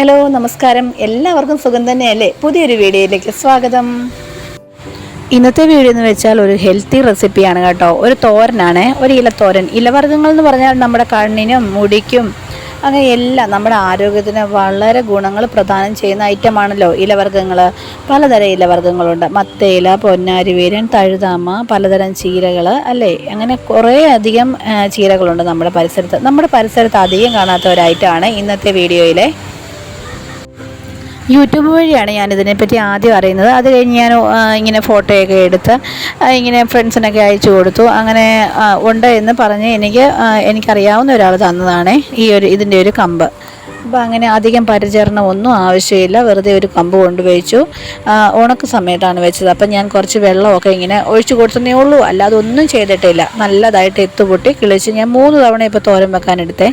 Hello നമസ്കാരം. എല്ലാവർക്കും സുഖം തന്നെയല്ലേ? പുതിയൊരു വീഡിയോയിലേക്ക് സ്വാഗതം. ഇന്നത്തെ വീഡിയോ എന്ന് വെച്ചാൽ ഒരു ഹെൽത്തി റെസിപ്പിയാണ് കേട്ടോ. ഒരു തോരനാണ്. ഒരു ഇലത്തോരൻ ഇലവർഗങ്ങൾ എന്ന് പറഞ്ഞാൽ നമ്മുടെ കണ്ണിനും മുടിക്കും അങ്ങനെ എല്ലാം നമ്മുടെ ആരോഗ്യത്തിന് വളരെ ഗുണങ്ങൾ പ്രദാനം ചെയ്യുന്ന ഐറ്റമാണല്ലോ ഇലവർഗങ്ങൾ പലതരം ഇലവർഗങ്ങളുണ്ട്. മത്തയില പൊന്നാരിവേരൻ തഴുതാമ പലതരം ചീരകൾ അല്ലേ? അങ്ങനെ കുറേ അധികം ചീരകളുണ്ട് നമ്മുടെ പരിസരത്ത്. നമ്മുടെ പരിസരത്ത് അധികം കാണാത്ത ഒരു ഐറ്റമാണ് ഇന്നത്തെ വീഡിയോയിലെ യൂട്യൂബ് വഴിയാണ് ഞാൻ ഇതിനെപ്പറ്റി ആദ്യം അറിയുന്നത്. അത് കഴിഞ്ഞ് ഞാൻ ഇങ്ങനെ ഫോട്ടോയൊക്കെ എടുത്ത് ഇങ്ങനെ ഫ്രണ്ട്സിനൊക്കെ അയച്ചു കൊടുത്തു. അങ്ങനെ ഉണ്ട് എന്ന് പറഞ്ഞ് എനിക്ക് എനിക്കറിയാവുന്ന ഒരാൾ തന്നതാണ് ഈ ഒരു ഇതിന്റെ ഒരു കമ്പ്. അപ്പോൾ അങ്ങനെ അധികം പരിചരണം ഒന്നും ആവശ്യമില്ല. വെറുതെ ഒരു കമ്പ് കൊണ്ടുവച്ചു ഉണക്ക് സമയത്താണ് വെച്ചത്. അപ്പം ഞാൻ കുറച്ച് വെള്ളമൊക്കെ ഇങ്ങനെ ഒഴിച്ചു കൊടുത്തതേ ഉള്ളൂ. അല്ലാതെ ഒന്നും ചെയ്തിട്ടില്ല. നല്ലതായിട്ട് എത്തുപൊട്ടി കിളിച്ച് ഞാൻ മൂന്ന് തവണ ഇപ്പോൾ തോരൻ വെക്കാനെടുത്തേ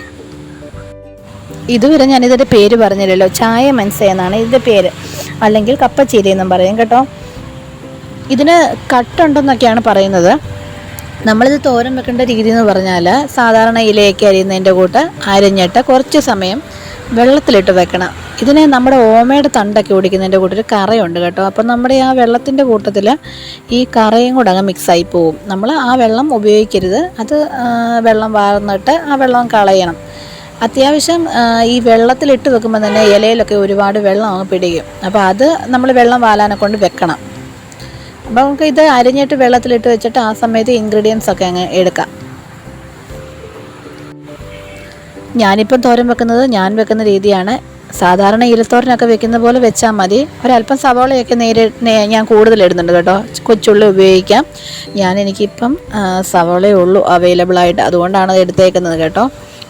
ഇതുവരെ ഞാൻ ഇതിന്റെ പേര് പറഞ്ഞില്ലല്ലോ. ചായ മൻസ എന്നാണ് ഇതിന്റെ പേര്. അല്ലെങ്കിൽ കപ്പച്ചീരി എന്നും പറയും കേട്ടോ. ഇതിന് കട്ടുണ്ടെന്നൊക്കെയാണ് പറയുന്നത്. നമ്മളിത് തോരൻ വെക്കേണ്ട രീതി എന്ന് പറഞ്ഞാൽ സാധാരണ ഇലയൊക്കെ അരിയുന്നതിന്റെ കൂട്ട് അരിഞ്ഞിട്ട് കുറച്ച് സമയം വെള്ളത്തിലിട്ട് വെക്കണം. ഇതിനെ നമ്മുടെ ഓമയുടെ തണ്ടൊക്കെ ഓടിക്കുന്നതിന്റെ കൂട്ടൊരു കറയുണ്ട് കേട്ടോ. അപ്പം നമ്മുടെ ആ വെള്ളത്തിന്റെ കൂട്ടത്തിൽ ഈ കറയും കൂടെ അങ്ങ് മിക്സായി പോവും. നമ്മൾ ആ വെള്ളം ഉപയോഗിക്കരുത്. അത് വെള്ളം വാർന്നിട്ട് ആ വെള്ളം കളയണം. അത്യാവശ്യം ഈ വെള്ളത്തിലിട്ട് വെക്കുമ്പോൾ തന്നെ ഇലയിലൊക്കെ ഒരുപാട് വെള്ളം പിടിക്കും. അപ്പോൾ അത് നമ്മൾ വെള്ളം വാലാനെ കൊണ്ട് വെക്കണം. അപ്പോൾ നമുക്ക് ഇത് അരിഞ്ഞിട്ട് വെള്ളത്തിലിട്ട് വെച്ചിട്ട് ആ സമയത്ത് ഇൻഗ്രീഡിയൻസ് ഒക്കെ അങ്ങ് എടുക്കാം. ഞാനിപ്പം തോരൻ വെക്കുന്നത് ഞാൻ വെക്കുന്ന രീതിയാണ്. സാധാരണ ഇലത്തോരനൊക്കെ വെക്കുന്ന പോലെ വെച്ചാൽ മതി. ഒരല്പം സവാളയൊക്കെ നേരി ഞാൻ കൂടുതൽ ഇടുന്നുണ്ട് കേട്ടോ. കൊച്ചുള്ളി ഉപയോഗിക്കാം. ഞാൻ എനിക്കിപ്പം സവാളയേ ഉള്ളൂ അവൈലബിൾ ആയിട്ട്. അതുകൊണ്ടാണ് അത് എടുത്തേക്കുന്നത് കേട്ടോ.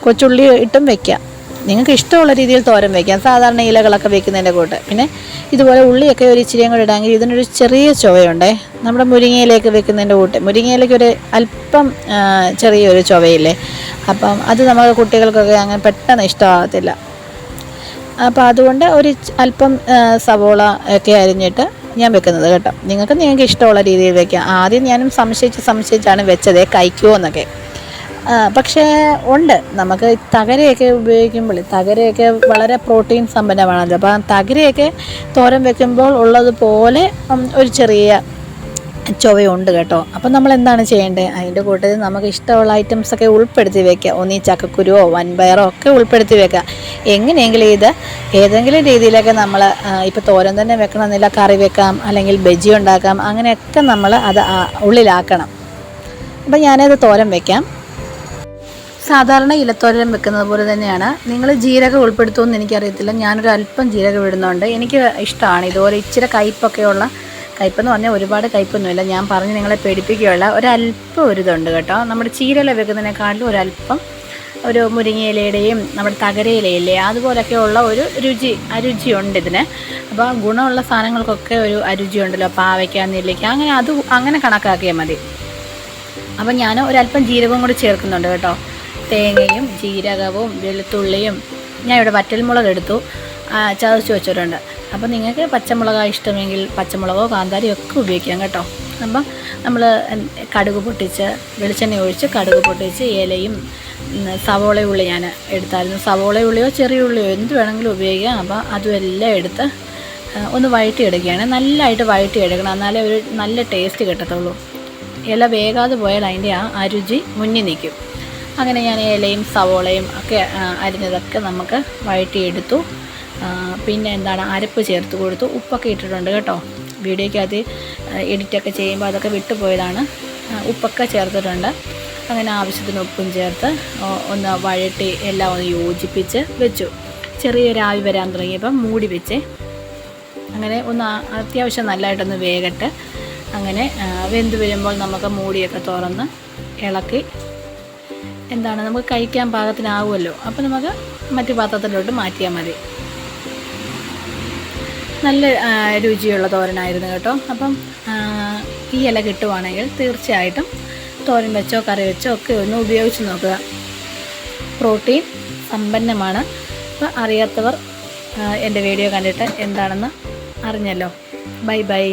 കൊച്ചുള്ളി ഇട്ടും വെക്കാം നിങ്ങൾക്ക് ഇഷ്ടമുള്ള രീതിയിൽ തോരൻ വയ്ക്കാം സാധാരണ ഇലകളൊക്കെ വെക്കുന്നതിന്റെ കൂട്ട്. പിന്നെ ഇതുപോലെ ഉള്ളിയൊക്കെ ഒരു ഇച്ചിരിയും കൂടെ ഇടാമെങ്കിൽ ഇതിനൊരു ചെറിയ ചുവയുണ്ടേ. നമ്മുടെ മുരിങ്ങയിലേക്ക് വെക്കുന്നതിന്റെ കൂട്ട്. മുരിങ്ങയിലേക്ക് ഒരു അല്പം ചെറിയൊരു ചുവയില്ലേ. അപ്പം അത് നമ്മൾ കുട്ടികൾക്കൊക്കെ അങ്ങനെ പെട്ടെന്ന് ഇഷ്ടമാകത്തില്ല. അപ്പം അതുകൊണ്ട് ഒരു അല്പം സവോള ഒക്കെ അരിഞ്ഞിട്ട് ഞാൻ വെക്കുന്നത് കേട്ടോ. നിങ്ങൾക്ക് നിങ്ങൾക്ക് ഇഷ്ടമുള്ള രീതിയിൽ വെക്കാം. ആദ്യം ഞാനും സംശയിച്ച് സംശയിച്ചാണ് വെച്ചതേ. കഴിക്കുമോ എന്നൊക്കെ. പക്ഷേ ഉണ്ട്. നമുക്ക് തകരയൊക്കെ ഉപയോഗിക്കുമ്പോൾ തകരയൊക്കെ വളരെ പ്രോട്ടീൻ സമ്പന്നമാണല്ലോ. അപ്പം തകരയൊക്കെ തോരൻ വെക്കുമ്പോൾ ഉള്ളതുപോലെ ഒരു ചെറിയ ചൊവയുണ്ട് കേട്ടോ. അപ്പം നമ്മൾ എന്താണ് ചെയ്യേണ്ടത്? അതിന്റെ കൂട്ടത്തിൽ നമുക്ക് ഇഷ്ടമുള്ള ഐറ്റംസ് ഒക്കെ ഉൾപ്പെടുത്തി വെക്കുക. ഒന്നീ ചക്കക്കുരുവോ വൻപയറോ ഒക്കെ ഉൾപ്പെടുത്തി വെക്കുക. എങ്ങനെയെങ്കിലും ഇത് ഏതെങ്കിലും രീതിയിലൊക്കെ നമ്മൾ ഇപ്പോൾ തോരൻ തന്നെ വെക്കണമെന്നില്ല കറി വെക്കാം അല്ലെങ്കിൽ ബജി ഉണ്ടാക്കാം അങ്ങനെയൊക്കെ നമ്മൾ അത് ഉള്ളിലാക്കണം. അപ്പം ഞാനത് തോരൻ വെക്കാം. സാധാരണ ഇലത്തോരൻ വെക്കുന്നത് പോലെ തന്നെയാണ്. നിങ്ങൾ ജീരകം ഉൾപ്പെടുത്തുമെന്ന് എനിക്കറിയത്തില്ല. ഞാനൊരു അല്പം ജീരകം ഇടുന്നുണ്ട്. എനിക്ക് ഇഷ്ടമാണ് ഇതുപോലെ ഇച്ചിരി കയ്പൊക്കെയുള്ള കയ്പെന്ന് പറഞ്ഞാൽ ഒരുപാട് കയ്പൊന്നുമില്ല ഞാൻ പറഞ്ഞ് നിങ്ങളെ പേടിപ്പിക്കുകയുള്ള ഒരല്പം ഒരു ഇതുണ്ട് കേട്ടോ. നമ്മുടെ ചീരല വെക്കുന്നതിനേക്കാളും ഒരല്പം ഒരു മുരിങ്ങയിലയുടെയും നമ്മുടെ തകരയിലയില്ലേ അതുപോലൊക്കെയുള്ള ഒരു രുചി അരുചിയുണ്ട് ഇതിന്. അപ്പോൾ ഗുണമുള്ള സാധനങ്ങൾക്കൊക്കെ ഒരു അരുചിയുണ്ടല്ലോ പാവയ്ക്ക നെല്ലിക്ക അങ്ങനെ അത് അങ്ങനെ കണക്കാക്കിയാൽ മതി. അപ്പം ഞാൻ ഒരല്പം ജീരകവും കൂടി ചേർക്കുന്നുണ്ട് കേട്ടോ. തേങ്ങയും ജീരകവും വെളുത്തുള്ളിയും ഞാൻ ഇവിടെ വറ്റൽമുളക് എടുത്തു ചതച്ച് വെച്ചിട്ടുണ്ട് അപ്പം നിങ്ങൾക്ക് പച്ചമുളക് ഇഷ്ടമെങ്കിൽ പച്ചമുളകോ കാന്താരിയോ ഒക്കെ ഉപയോഗിക്കാം കേട്ടോ. അപ്പം നമ്മൾ കടുക് പൊട്ടിച്ച് വെളിച്ചെണ്ണ ഒഴിച്ച് കടുക് പൊട്ടിച്ച് ഇലയും സവോള ഉള്ളി ഞാൻ എടുത്തായിരുന്നു. സവോള ഉള്ളിയോ ചെറിയ ഉള്ളിയോ എന്ത് വേണമെങ്കിലും ഉപയോഗിക്കാം. അപ്പോൾ അതും എല്ലാം എടുത്ത് ഒന്ന് വഴറ്റിയെടുക്കുകയാണ്. നല്ലതായിട്ട് വഴറ്റിയെടുക്കണം. എന്നാലേ ഒരു നല്ല ടേസ്റ്റ് കിട്ടത്തുള്ളൂ. ഇല വേകാതെ പോയാൽ അതിന്റെ ആ ആ രുചി മുന്നിൽ നിൽക്കും. അങ്ങനെ ഞാൻ ഇലയും സവോളയും ഒക്കെ അരിഞ്ഞതൊക്കെ നമുക്ക് വഴറ്റിയെടുത്തു. പിന്നെ എന്താണ് അരപ്പ് ചേർത്ത് കൊടുത്തു. ഉപ്പൊക്കെ ഇട്ടിട്ടുണ്ട് കേട്ടോ. വീഡിയോയ്ക്കകത്ത് എഡിറ്റൊക്കെ ചെയ്യുമ്പോൾ അതൊക്കെ വിട്ടുപോയതാണ്. ഉപ്പൊക്കെ ചേർത്തിട്ടുണ്ട്. അങ്ങനെ ആവശ്യത്തിന് ഉപ്പും ചേർത്ത് ഒന്ന് വഴട്ടി എല്ലാം ഒന്ന് യോജിപ്പിച്ച് വെച്ചു. ചെറിയൊരു ആവി വരാൻ തുടങ്ങിയപ്പം മൂടി വെച്ച് അങ്ങനെ ഒന്ന് അത്യാവശ്യം നല്ലതായിട്ടൊന്ന് വേഗട്ട് അങ്ങനെ വെന്ത് വരുമ്പോൾ നമുക്ക് മൂടിയൊക്കെ തുറന്ന് ഇളക്കി എന്താണ് നമുക്ക് കഴിക്കാൻ പാകത്തിനാവുമല്ലോ. അപ്പോൾ നമുക്ക് മറ്റു പാത്രത്തിലോട്ട് മാറ്റിയാൽ മതി. നല്ല രുചിയുള്ള തോരനായിരുന്നു കേട്ടോ. അപ്പം ഈ ഇല കിട്ടുവാണെങ്കിൽ തീർച്ചയായിട്ടും തോരൻ വെച്ചോ കറി വെച്ചോ ഒക്കെ ഒന്ന് ഉപയോഗിച്ച് നോക്കുക. പ്രോട്ടീൻ സമ്പന്നമാണ്. അപ്പോൾ അറിയാത്തവർ എന്റെ വീഡിയോ കണ്ടിട്ട് എന്താണെന്ന് അറിഞ്ഞല്ലോ. Bye bye.